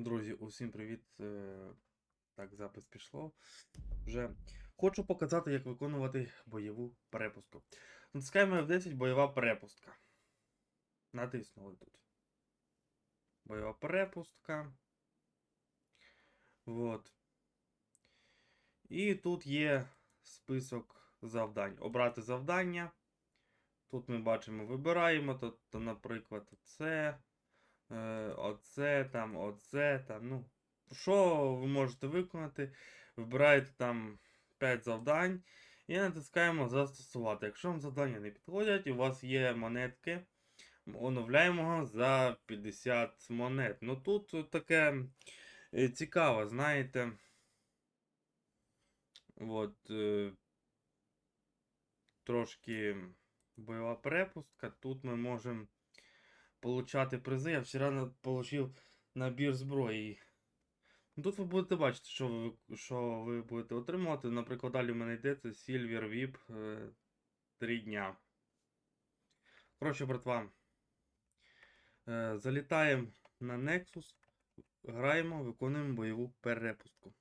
Друзі, усім привіт. Е, Так, запис пішло. Вже хочу показати, як виконувати бойову перепустку. Натискаємо F10 бойова перепустка. Натиснули тут. Бойова перепустка. Вот. І тут є список завдань. Обрати завдання. Тут ми бачимо, вибираємо, то, то наприклад, це. Е, оце там, оце там. Ну, що ви можете виконати? Вибираєте там 5 завдань і натискаємо застосувати. Якщо вам завдання не підходять, у вас є монетки, оновляємо за 50 монет. Ну тут таке е, цікаво, знаєте. От, е, трошки бойова перепустка. Тут ми можемо получати призи. Я вчора получив набір зброї. Ну, Тут ви будете бачити, що ви, що ви будете отримувати. Наприклад, далі в мене йде це Silver VIP 3 дня. Коротше, братва. Е, залітаємо на Nexus, граємо, виконуємо бойову перепустку.